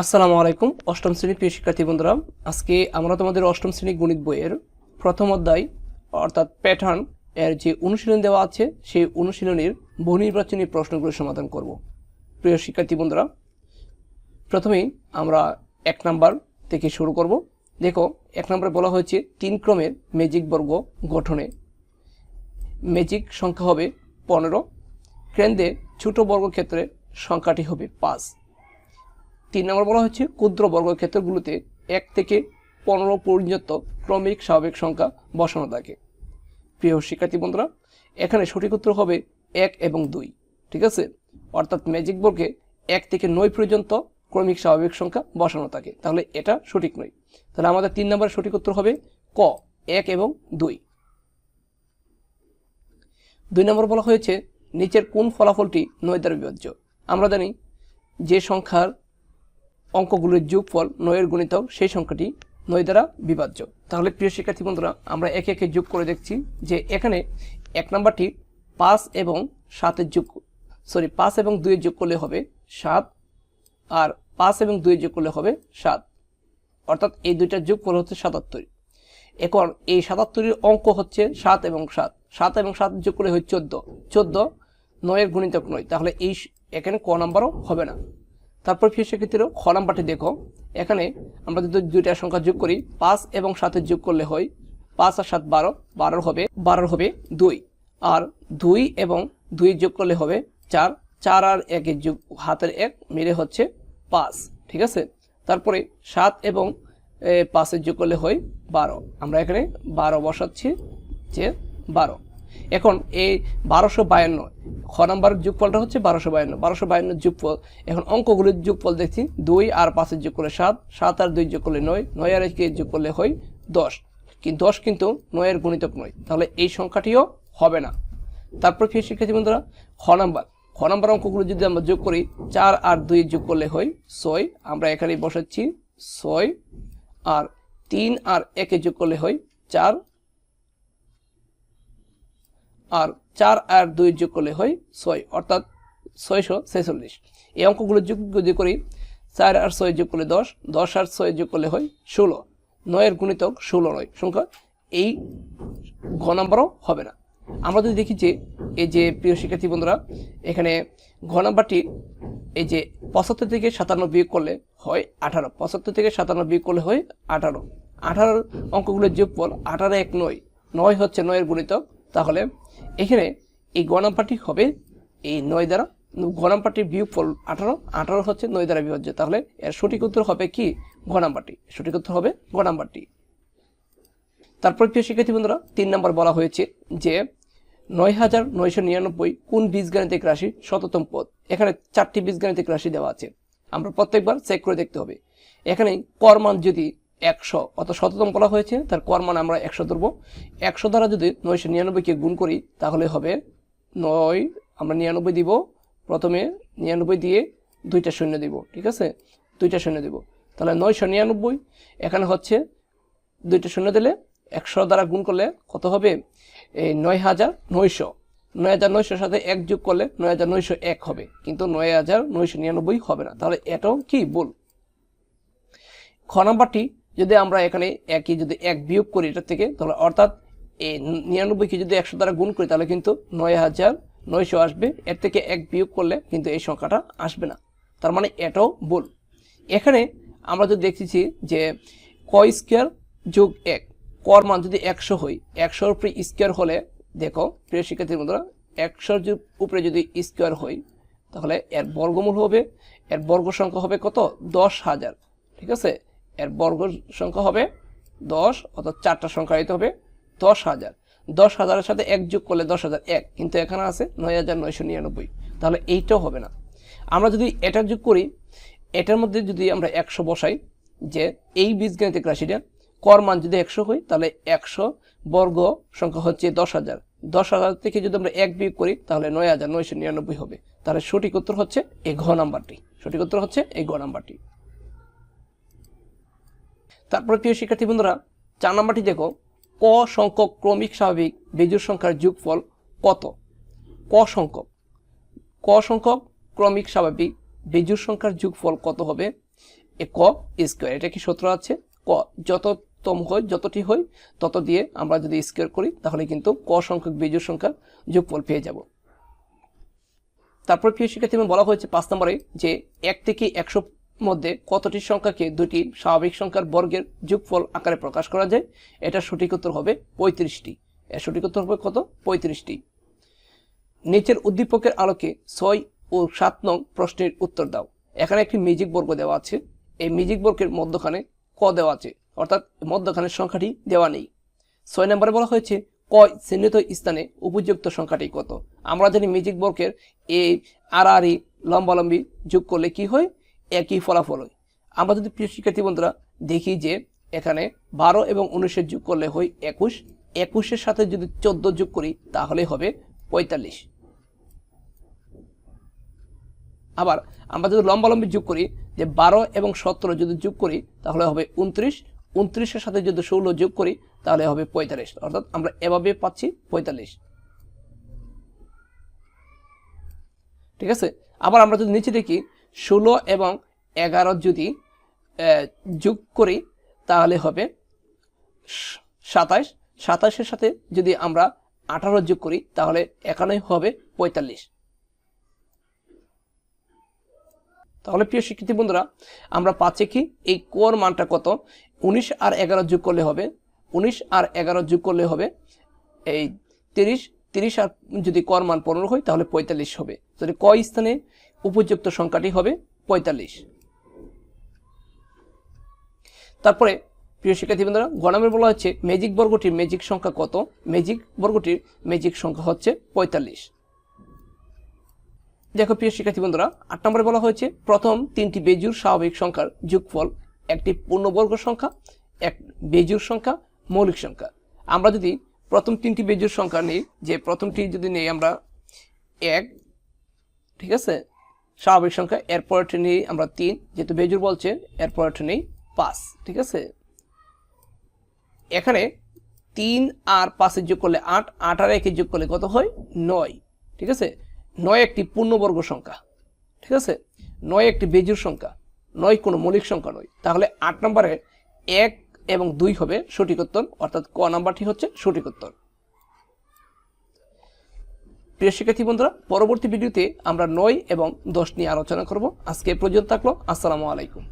আসসালামু আলাইকুম, অষ্টম শ্রেণির প্রিয় শিক্ষার্থী বন্ধুরা। আজকে আমরা তোমাদের অষ্টম শ্রেণি গণিত বইয়ের প্রথম অধ্যায়, অর্থাৎ প্যাটার্ন এর যে অনুশীলন দেওয়া আছে, সেই অনুশীলনের বহু নির্বাচনী প্রশ্নগুলো সমাধান করব। প্রিয় শিক্ষার্থী বন্ধুরা, প্রথমেই আমরা এক নাম্বার থেকে শুরু করব। দেখো, এক নম্বরে বলা হয়েছে, তিন ক্রমের ম্যাজিক বর্গ গঠনে। ম্যাজিক সংখ্যা হবে পনেরো, কেন্দ্রে ছোট বর্গক্ষেত্রে সংখ্যাটি হবে পাঁচ। তিন নম্বর বলা হচ্ছে ক্ষুদ্র বর্গক্ষেত্রগুলোতে এক থেকে পনেরো পর্যন্ত ক্রমিক স্বাভাবিক সংখ্যা বসানো থাকে। প্রিয় শিক্ষার্থী বন্ধুরা, এখানে সঠিক উত্তর হবে এক এবং দুই, ঠিক আছে? অর্থাৎ ম্যাজিক বর্গে এক থেকে নয় পর্যন্ত ক্রমিক স্বাভাবিক সংখ্যা বসানো থাকে। তাহলে এটা সঠিক নয়। তাহলে আমাদের তিন নম্বরের সঠিক উত্তর হবে ক, এক এবং দুই। দুই নম্বর বলা হয়েছে, নিচের কোন ফলাফলটি নয় দ্বারা বিভাজ্য আমরা জানি যে সংখ্যার অঙ্কগুলোর যোগফল নয়ের গুণিতক সেই সংখ্যাটি নয় দ্বারা বিভাজ্য। তাহলে প্রিয় শিক্ষার্থী বন্ধুরা, আমরা একে একে যোগ করে দেখছি যে এখানে এক নাম্বারটি পাঁচ এবং সাতের যোগ, সরি, পাঁচ এবং দুইয়ের যোগ করলে হবে সাত, আর পাঁচ এবং দুইয়ের যোগ করলে হবে সাত। অর্থাৎ এই দুইটার যোগফল হচ্ছে সাতাত্তর। এখন এই সাতাত্তরের অঙ্ক হচ্ছে সাত এবং সাত। সাত এবং সাত যোগ করলে হয় চোদ্দ। চোদ্দ নয়ের গুণিতক নয়। তাহলে এই এখানে ক নাম্বারও হবে না। তারপর ফির সেক্ষেত্রেও খ নাম্বারটি দেখো। এখানে আমরা যদি দুইটা সংখ্যা যোগ করি, পাঁচ এবং সাতের যোগ করলে হয় পাঁচ আর সাত বারো, বারোর হবে বারোর হবে দুই। আর দুই এবং দুই যোগ করলে হবে চার চার আর একের যোগ, হাতের এক মিলে হচ্ছে পাঁচ, ঠিক আছে? তারপরে সাত এবং পাঁচের যোগ করলে হয় বারো। আমরা এখানে বারো বসাচ্ছি যে বারো। এখন এই বারোশো বায়ান্ন, খ নাম্বারের যোগফলটা হচ্ছে বারোশো বায়ান্ন। বারোশো বায়ান্ন যোগফল, এখন অঙ্কগুলির যোগফল দেখছি, দুই আর পাঁচের যোগ করলে সাত সাত আর দুই যোগ করলে নয় নয় আর একে যোগ করলে হয় দশ। কিন্তু দশ কিন্তু নয়ের গুণিতক নয়, তাহলে এই সংখ্যাটিও হবে না। তারপর কি শিক্ষার্থী বন্ধুরা, খ নাম্বার। খ নাম্বার অঙ্কগুলো যদি আমরা যোগ করি, চার আর দুই যোগ করলে হয় ছয়, আমরা এখানে বসাচ্ছি ছয়, আর তিন আর একে যোগ করলে হয় চার আর চার আর দুই যোগ করলে হয় ছয়, অর্থাৎ ছয়শো ছেচল্লিশ। এই অঙ্কগুলো যোগ যদি করি, চার আর ছয় যোগ করলে দশ দশ আর ছয় যোগ করলে হয় ষোলো। নয়ের গুণিতক ষোলো নয়, সংখ্যা এই ঘ নাম্বারও হবে না। আমরা যদি দেখি যে, এই যে প্রিয় শিক্ষার্থী বন্ধুরা, এখানে ঘ নাম্বারটি এই যে পঁচাত্তর থেকে সাতান্ন বিয়োগ করলে হয় আঠারো। পঁচাত্তর থেকে সাতান্ন বিয়োগ করলে হয় আঠারো। আঠারোর অঙ্কগুলোর যোগফল আঠারো এক নয়। নয় হচ্ছে নয়ের গুণিতক তাহলে এখানে এই গ নাম্বারটি হবে এই নয় দ্বারা ঘ নাম্বারটির বিয়োগফল আঠারো আঠারো হচ্ছে নয় দ্বারা বিভাজ্য তাহলে এর সঠিক উত্তর হবে কি? ঘ নাম্বারটি। সঠিক উত্তর হবে ঘ নাম্বারটি। তারপর প্রিয় শিক্ষার্থী বন্ধুরা, তিন নম্বর বলা হয়েছে যে নয় হাজার নয়শো নিরানব্বই কোন বীজগাণিতিক রাশি শততম পদ? এখানে চারটি বীজগাণিতিক রাশি দেওয়া আছে। আমরা প্রত্যেকবার চেক করে দেখতে হবে। এখানে করমান যদি একশো অত শততম বলা হয়েছে, তার করমান আমরা একশো ধরবো। একশো দ্বারা যদি নয়শো নিরানব্বইকে গুণ করি, তাহলে হবে নয়, আমরা নিরানব্বই দিব। প্রথমে নিরানব্বই দিয়ে দুইটা শূন্য দিব, ঠিক আছে? দুইটা শূন্য দিব। তাহলে নয়শো নিরানব্বই, এখানে হচ্ছে দুইটা শূন্য দিলে একশো দ্বারা গুণ করলে কত হবে? এই নয় হাজার নয়শো। নয় হাজার নয়শোর সাথে এক যোগ করলে নয় হাজার নয়শো এক হবে, কিন্তু নয় হাজার নয়শো নিরানব্বই হবে না। তাহলে এটাও কি ভুল? খ নাম্বারটি যদি আমরা এখানে একই যদি এক বিয়োগ করি এটার থেকে, তাহলে অর্থাৎ এই নিরানব্বইকে যদি একশো দ্বারা গুণ করি, তাহলে কিন্তু নয় হাজার নয়শো আসবে। এর থেকে এক বিয়োগ করলে কিন্তু এই সংখ্যাটা আসবে না। তার মানে এটাও ভুল। এখানে আমরা যদি দেখতেছি যে ক স্কোয়ার যোগ এক, কর মান যদি একশো হয়, একশোর উপরে স্কোয়ার হলে, দেখো, প্রিয় শিক্ষার্থীর বন্ধুরা, একশোর উপরে যদি স্কোয়ার হয়, তাহলে এর বর্গমূল হবে, এর বর্গ সংখ্যা হবে কত? দশ হাজার। ঠিক আছে? এর বর্গ সংখ্যা হবে দশ, অর্থাৎ চারটা সংখ্যা দিতে হবে দশ হাজার। দশ হাজারের সাথে এক যোগ করলে দশ হাজার এক, কিন্তু এখানে আছে নয় হাজার নয়শো নিরানব্বই। তাহলে এইটাও হবে না। আমরা যদি এটা যোগ করি, এটার মধ্যে যদি আমরা একশো বসাই, যে এই বীজগাণিতিক রাশিটা, কর মান যদি একশো হয়, তাহলে একশো বর্গ সংখ্যা হচ্ছে দশ হাজার। দশ হাজার থেকে যদি আমরা এক বিয়োগ করি, তাহলে নয় হাজার নয়শো নিরানব্বই হবে। তাহলে সঠিক উত্তর হচ্ছে এই ঘ নাম্বারটি। সঠিক উত্তর হচ্ছে এই ঘ নাম্বারটি। তারপরে প্রিয় শিক্ষার্থী বন্ধুরা, চার নাম্বারটি দেখো, ক সংখ্যক ক্রমিক স্বাভাবিক বেজোড় সংখ্যার যোগফল কত? ক সংখ্যক। ক সংখ্যক ক্রমিক স্বাভাবিক বেজোড় সংখ্যার যোগফল কত হবে? এ ক স্কোয়ার, এটা কি সূত্র আছে? ক যততম হয় যতটি হয় তত দিয়ে আমরা যদি স্কোয়ার করি, তাহলে কিন্তু ক সংখ্যক বিজোড় সংখ্যার যোগফল পেয়ে যাব। তারপর প্রিয় শিক্ষার্থী বলা হয়েছে পাঁচ নম্বরে যে এক থেকে একশো মধ্যে কতটি সংখ্যাকে দুটি স্বাভাবিক সংখ্যার বর্গের যোগফল আকারে প্রকাশ করা যায়, এটা সঠিক উত্তর হবে পঁয়ত্রিশটি। এর সঠিক উত্তর হবে কত? পঁয়ত্রিশটি। নিচের উদ্দীপকের আলোকে ছয় ও সাত নং প্রশ্নের উত্তর দাও। এখানে একটি মিউজিক বর্গ দেওয়া আছে। এই মিউজিক বর্গের মধ্যখানে ক দেওয়া আছে, অর্থাৎ মধ্যখানের সংখ্যাটি দেওয়া নেই। ছয় নম্বরে বলা হয়েছে, ক চিহ্নিত স্থানে উপযুক্ত সংখ্যাটি কত? আমরা জানি মিউজিক বর্গের এই ই লম্বালম্বি যোগ করলে কি হয়? একই ফলাফল হয় আমরা যদি প্রিয় শিক্ষার্থী বন্ধুরা দেখি যে এখানে বারো এবং উনিশের যোগ করলে হয় একুশ, একুশের সাথে যদি চোদ্দ যোগ করি তাহলে হবে পঁয়তাল্লিশ। আবার আমরা যদি লম্বালম্বি যোগ করি, যে বারো এবং সতেরো যদি যোগ করি তাহলে হবে উনত্রিশ, উনত্রিশের সাথে যদি ষোলো যোগ করি তাহলে হবে পঁয়তাল্লিশ। অর্থাৎ আমরা এভাবে পাচ্ছি পঁয়তাল্লিশ। ঠিক আছে? আবার আমরা যদি নিচে দেখি ষোলো এবং এগারো যদি যোগ করি, তাহলে হবে সাতাশ সাতাশের সাথে যদি আমরা আঠারো যোগ করি, তাহলে এখানে হবে পঁয়তাল্লিশ। তাহলে প্রিয় শিক্ষার্থী বন্ধুরা, আমরা পাচ্ছি কি? এই কোর মানটা কত? উনিশ আর এগারো যোগ করলে হবে, উনিশ আর এগারো যোগ করলে হবে, এই তিরিশ। তিরিশ আর যদি কর মান পনেরো হয়, তাহলে পঁয়তাল্লিশ হবে। যদি ক স্থানে উপযুক্ত সংখ্যাটি হবে পঁয়তাল্লিশ। তারপরে, প্রিয় শিক্ষার্থী বন্ধুরা গণামে বলা হচ্ছে ম্যাজিক বর্গটির ম্যাজিক সংখ্যা কত? ম্যাজিক বর্গটির ম্যাজিক সংখ্যা হচ্ছে পঁয়তাল্লিশ। দেখো, প্রিয় শিক্ষার্থী বন্ধুরা আট নম্বরে বলা হয়েছে, প্রথম তিনটি বেজুর স্বাভাবিক সংখ্যার যোগফল একটি পূর্ণবর্গ সংখ্যা, এক বেজুর সংখ্যা মৌলিক সংখ্যা। আমরা যদি প্রথম তিনটি বেজুর সংখ্যা নিই, যে প্রথমটি যদি নেই আমরা এক, ঠিক আছে? স্বাভাবিক সংখ্যা এরপরটি নেই আমরা তিন, যেহেতু বেজুর বলছে এরপরটি নেই পাঁচ, ঠিক আছে? এখানে তিন আর পাঁচের যোগ করলে আট আট আর একের যোগ করলে কত হয়? নয়, ঠিক আছে? নয় একটি পূর্ণবর্গ সংখ্যা, ঠিক আছে? নয় একটি বেজুর সংখ্যা, নয় কোনো মৌলিক সংখ্যা নয়। তাহলে আট নম্বরে এক এবং দুই হবে সঠিক উত্তর, অর্থাৎ ক নাম্বারটি হচ্ছে সঠিক উত্তর। প্রিয় শিক্ষার্থী বন্ধুরা, পরবর্তী ভিডিওতে আমরা নয় এবং দশ নিয়ে আলোচনা করব। আজকে পর্যন্ত থাকল। আসসালামু আলাইকুম।